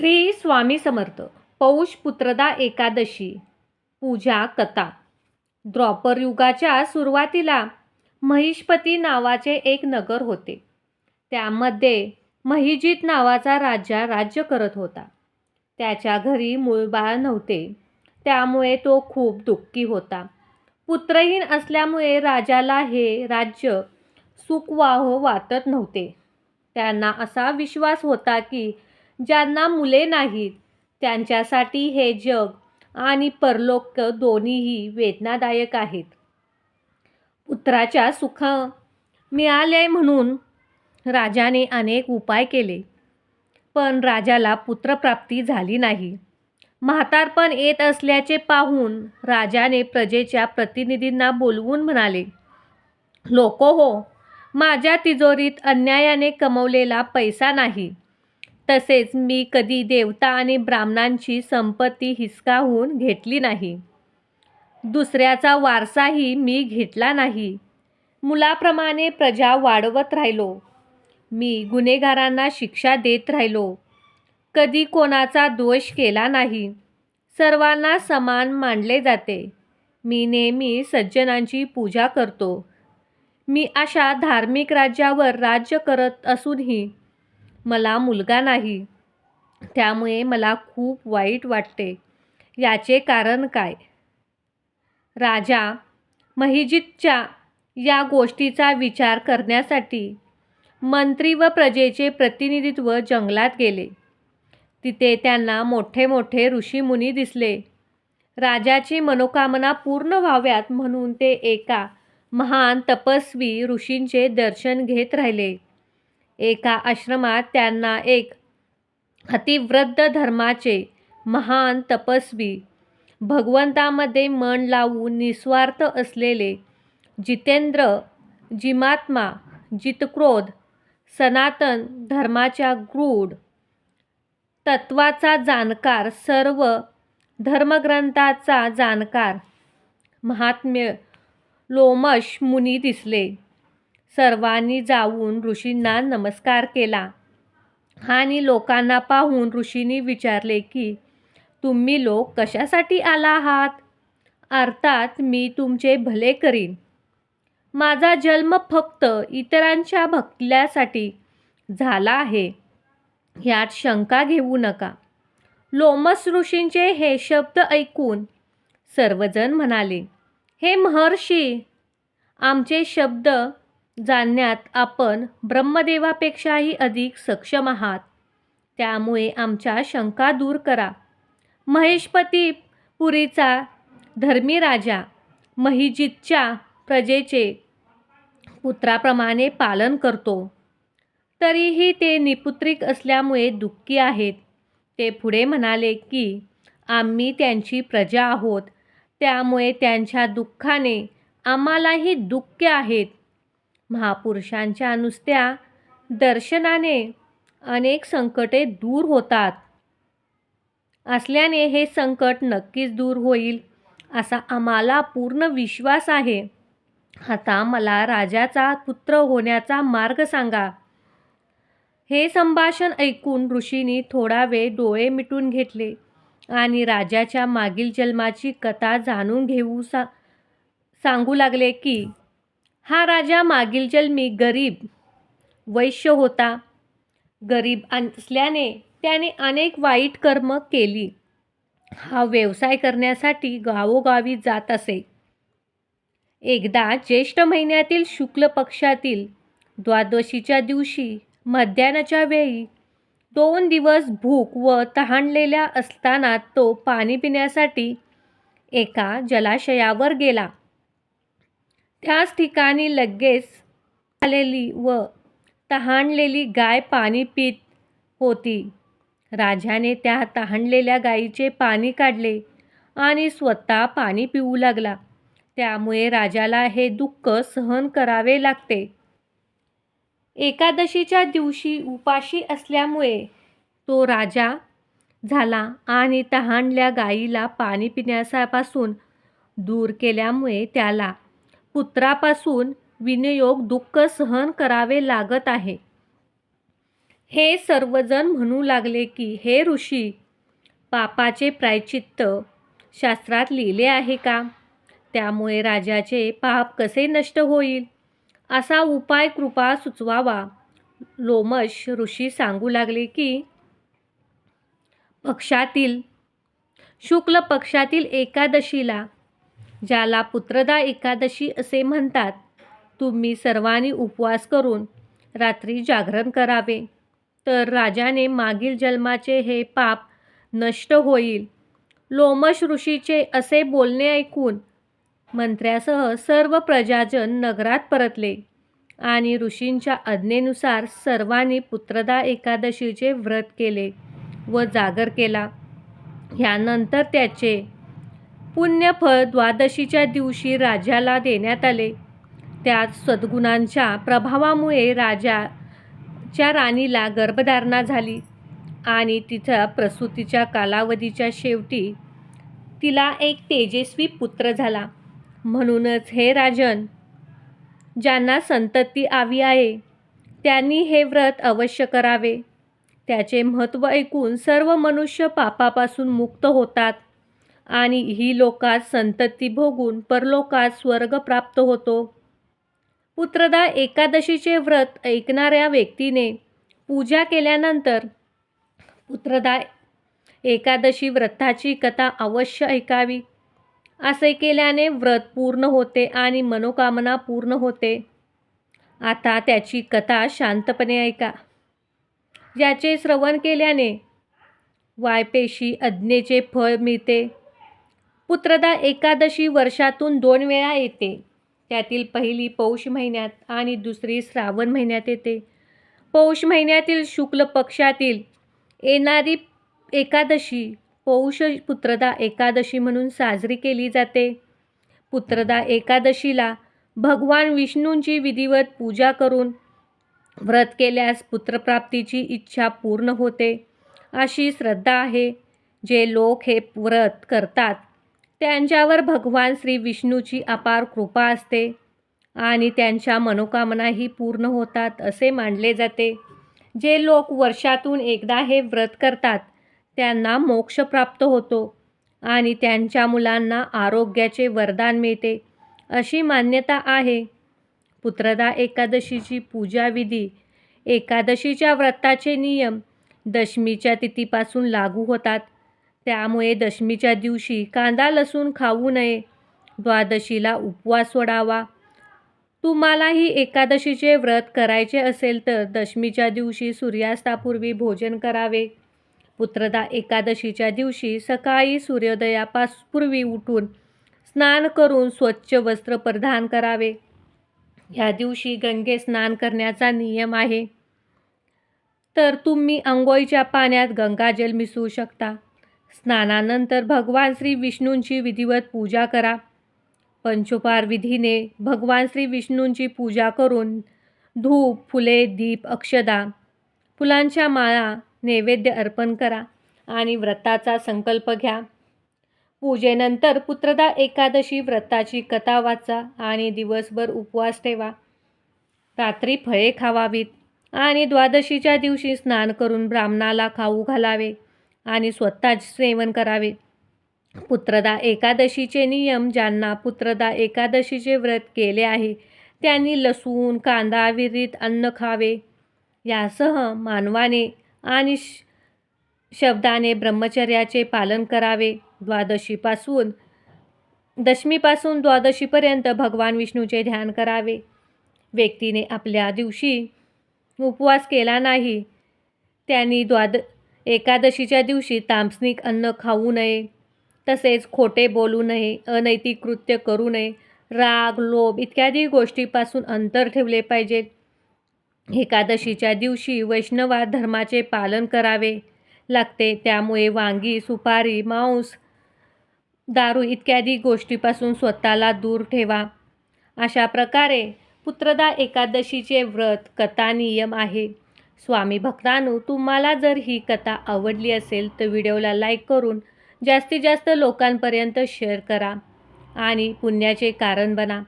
श्री स्वामी समर्थ पौष पुत्रदा एकादशी पूजा कथा. द्रॉपर युगाच्या सुरुवातीला महिषपती नावाचे एक नगर होते. त्यामध्ये महिजित नावाचा राजा राज्य करत होता. त्याच्या घरी मूळबाळ नव्हते. त्यामुळे तो खूप दुःखी होता. पुत्रहीन असल्यामुळे राजाला हे राज्य सुखवाह वाटत नव्हते. त्यांना असा विश्वास होता की ज्यांना मुले नाहीत त्यांच्यासाठी हे जग आणि परलोक दोन्हीही वेदनादायक आहेत. पुत्राच्या सुख मिळाले म्हणून राजाने अनेक उपाय केले पण राजाला पुत्रप्राप्ती झाली नाही. म्हातारपण येत असल्याचे पाहून राजाने प्रजेच्या प्रतिनिधींना बोलवून म्हणाले लोको हो माझ्या तिजोरीत अन्यायाने कमवलेला पैसा नाही. तसेच मी कधी देवता आणि ब्राह्मणांची संपत्ती हिसकावून घेतली नाही. दुसऱ्याचा वारसाही मी घेतला नाही. मुलाप्रमाणे प्रजा वाढवत राहिलो. मी गुन्हेगारांना शिक्षा देत राहिलो. कधी कोणाचा दोष केला नाही. सर्वांना समान मानले जाते. मी नेहमी सज्जनांची पूजा करतो. मी अशा धार्मिक राज्यावर राज्य करत असूनही मला मुलगा नाही. त्यामुळे मला खूप वाईट वाटते. याचे कारण काय? राजा महिजितच्या या गोष्टीचा विचार करण्यासाठी मंत्री व प्रजेचे प्रतिनिधित्व जंगलात गेले. तिथे त्यांना मोठे मोठे ऋषीमुनी दिसले. राजाची मनोकामना पूर्ण व्हाव्यात म्हणून ते एका महान तपस्वी ऋषींचे दर्शन घेत राहिले. एका आश्रमात त्यांना एक अतिवृद्ध धर्माचे महान तपस्वी भगवंतामध्ये मन लावून निस्वार्थ असलेले जितेंद्र जिमात्मा जितक्रोध सनातन धर्माच्या गूढ तत्वाचा जाणकार सर्व धर्मग्रंथाचा जाणकार महात्म्य लोमश मुनी दिसले. सर्वांनी जाऊन ऋषींना नमस्कार केला. आणि लोकांना पाहून ऋषींनी विचारले की तुम्ही लोक कशासाठी आला आहात? अर्थात मी तुमचे भले करीन. माझा जन्म फक्त इतरांच्या भक्ल्यासाठी झाला आहे. यात शंका घेऊ नका. लोमस ऋषींचे हे शब्द ऐकून सर्वजण म्हणाले हे महर्षी आमचे शब्द जाणण्यात आपण ब्रह्मदेवापेक्षाही अधिक सक्षम आहात. त्यामुळे आमच्या शंका दूर करा. महेशपती पुरीचा धर्मी राजा महिजितच्या प्रजेचे पुत्राप्रमाणे पालन करतो. तरीही ते निपुत्रिक असल्यामुळे दुःखी आहेत. ते पुढे म्हणाले की आम्ही त्यांची प्रजा आहोत. त्यामुळे त्यांच्या दुःखाने आम्हालाही दुःख आहेत. महापुरुषांच्या नुसत्या दर्शनाने अनेक संकटे दूर होतात. असल्याने हे संकट नक्कीच दूर होईल असा आम्हाला पूर्ण विश्वास आहे. आता मला राजाचा पुत्र होण्याचा मार्ग सांगा. हे संभाषण ऐकून ऋषींनी थोडा वेळ डोळे मिटून घेतले आणि राजाच्या मागील जन्माची कथा जाणून घेऊ सा सांगू लागले की हा राजा मागील जन्मी गरीब वैश्य होता. गरीब असल्याने त्याने अनेक वाईट कर्म केली. हा व्यवसाय करण्यासाठी गावोगावी जात असे. एकदा ज्येष्ठ महिन्यातील शुक्ल पक्षातील द्वादशीच्या दिवशी मध्यानाच्या वेळी दोन दिवस भूक व तहानलेल्या असताना तो पाणी पिण्यासाठी एका जलाशयावर गेला. त्याच ठिकाणी लगेच आलेली व तहानलेली गाय पाणी पित होती. राजाने त्या तहानलेल्या गायीचे पाणी काढले आणि स्वतः पाणी पिऊ लागला. त्यामुळे राजाला हे दुःख सहन करावे लागते. एकादशीच्या दिवशी उपाशी असल्यामुळे तो राजा झाला आणि तहानल्या गायीला पाणी पिण्यापासून दूर केल्यामुळे त्याला पुत्रापासून विनियोग दुःख सहन करावे लागत आहे. हे सर्वजण म्हणू लागले की हे ऋषी पापाचे प्रायचित्त शास्त्रात लिहिले आहे का? त्यामुळे राजाचे पाप कसे नष्ट होईल? असा उपाय कृपा सुचवावा. लोमश ऋषी सांगू लागले की पक्षातील शुक्ल पक्षातील एकादशीला ज्याला पुत्रदा एकादशी असे म्हणतात तुम्ही सर्वांनी उपवास करून रात्री जागरण करावे. तर राजाने मागील जन्माचे हे पाप नष्ट होईल. लोमश ऋषीचे असे बोलणे ऐकून मंत्र्यासह सर्व प्रजाजन नगरात परतले आणि ऋषींच्या आज्ञेनुसार सर्वांनी पुत्रदा एकादशीचे व्रत केले व जागर केला. ह्यानंतर त्याचे पुण्यफळ द्वादशीच्या दिवशी राजाला देण्यात आले. त्यात सद्गुणांच्या प्रभावामुळे राजाच्या राणीला गर्भधारणा झाली आणि तिच्या प्रसूतीच्या कालावधीच्या शेवटी तिला एक तेजस्वी पुत्र झाला. म्हणूनच हे राजन ज्यांना संतती आवी आहे त्यांनी हे व्रत अवश्य करावे. त्याचे महत्त्व ऐकून सर्व मनुष्य पापापासून मुक्त होतात. आणि ही लोकात संतती भोगून परलोकात स्वर्ग प्राप्त होतो. पुत्रदा एकादशीचे व्रत ऐकणाऱ्या व्यक्तीने पूजा केल्यानंतर पुत्रदा एकादशी व्रताची कथा अवश्य ऐकावी. असे केल्याने व्रत पूर्ण होते आणि मनोकामना पूर्ण होते. आता त्याची कथा शांतपणे ऐका. याचे श्रवण केल्याने वायपेशी अज्ञेचे फळ मिळते. पुत्रदा एकादशी वर्षातून दोन वेळा येते. त्यातील पहिली पौष महिन्यात आणि दुसरी श्रावण महिन्यात येते. पौष महिन्यातील शुक्ल पक्षातील येणारी एकादशी पौष पुत्रदा एकादशी म्हणून साजरी केली जाते. पुत्रदा एकादशीला भगवान विष्णूंची विधिवत पूजा करून व्रत केल्यास पुत्रप्राप्तीची इच्छा पूर्ण होते. अशी श्रद्धा आहे. जे लोक हे व्रत करतात त्यांच्यावर भगवान श्री विष्णूची अपार कृपा असते आणि त्यांच्या मनोकामनाही पूर्ण होतात असे मानले जाते. जे लोक वर्षातून एकदा हे व्रत करतात त्यांना मोक्ष प्राप्त होतो आणि त्यांच्या मुलांना आरोग्याचे वरदान मिळते अशी मान्यता आहे. पुत्रदा एकादशीची पूजाविधी एकादशीच्या व्रताचे नियम दशमीच्या तिथीपासून लागू होतात. त्यामुळे दशमीच्या दिवशी कांदा लसूण खाऊ नये. द्वादशीला उपवास सोडावा. तुम्हालाही एकादशीचे व्रत करायचे असेल तर दशमीच्या दिवशी सूर्यास्तापूर्वी भोजन करावे. पुत्रदा एकादशीच्या दिवशी सकाळी सूर्योदयापास पूर्वी उठून स्नान करून स्वच्छ वस्त्र परिधान करावे. या दिवशी गंगे स्नान करण्याचा नियम आहे. तर तुम्ही आंघोळीच्या पाण्यात गंगाजल मिसळू शकता. स्नानानंतर भगवान श्री विष्णूंची विधिवत पूजा करा. पंचोपार विधीने भगवान श्री विष्णूंची पूजा करून धूप फुले दीप अक्षदा फुलांच्या माळा नैवेद्य अर्पण करा आणि व्रताचा संकल्प घ्या. पूजेनंतर पुत्रदा एकादशी व्रताची कथा वाचा आणि दिवसभर उपवास ठेवा. रात्री फळे खावावीत आणि द्वादशीच्या दिवशी स्नान करून ब्राह्मणाला खाऊ घालावे. आणि स्वतःच सेवन करावे. पुत्रदा एकादशीचे नियम ज्यांना पुत्रदा एकादशीचे व्रत केले आहे त्यांनी लसूण कांदा विरीत अन्न खावे. यासह मानवाने आणि शब्दाने ब्रह्मचर्याचे पालन करावे. द्वादशीपासून दशमीपासून द्वादशीपर्यंत भगवान विष्णूचे ध्यान करावे. व्यक्तीने आपल्या दिवशी उपवास केला नाही त्यांनी द्वाद एकादशीच्या दिवशी तामसनिक अन्न खाऊ नये तसेच खोटे बोलू नये अनैतिक कृत्य करू नये राग लोभ इत्यादी गोष्टीपासून अंतर ठेवले पाहिजे. एकादशीच्या दिवशी वैष्णवा धर्माचे पालन करावे लागते. त्यामुळे वांगी सुपारी मांस दारू इत्यादी गोष्टीपासून स्वतःला दूर ठेवा. अशा प्रकारे पुत्रदा एकादशीचे व्रत कथा नियम आहे. स्वामी भक्तांनो तुम्हाला जर ही कथा आवडली असेल तर व्हिडिओला लाईक करून जास्तीत जास्त लोकांपर्यंत शेअर करा आणि पुण्याचे कारण बना.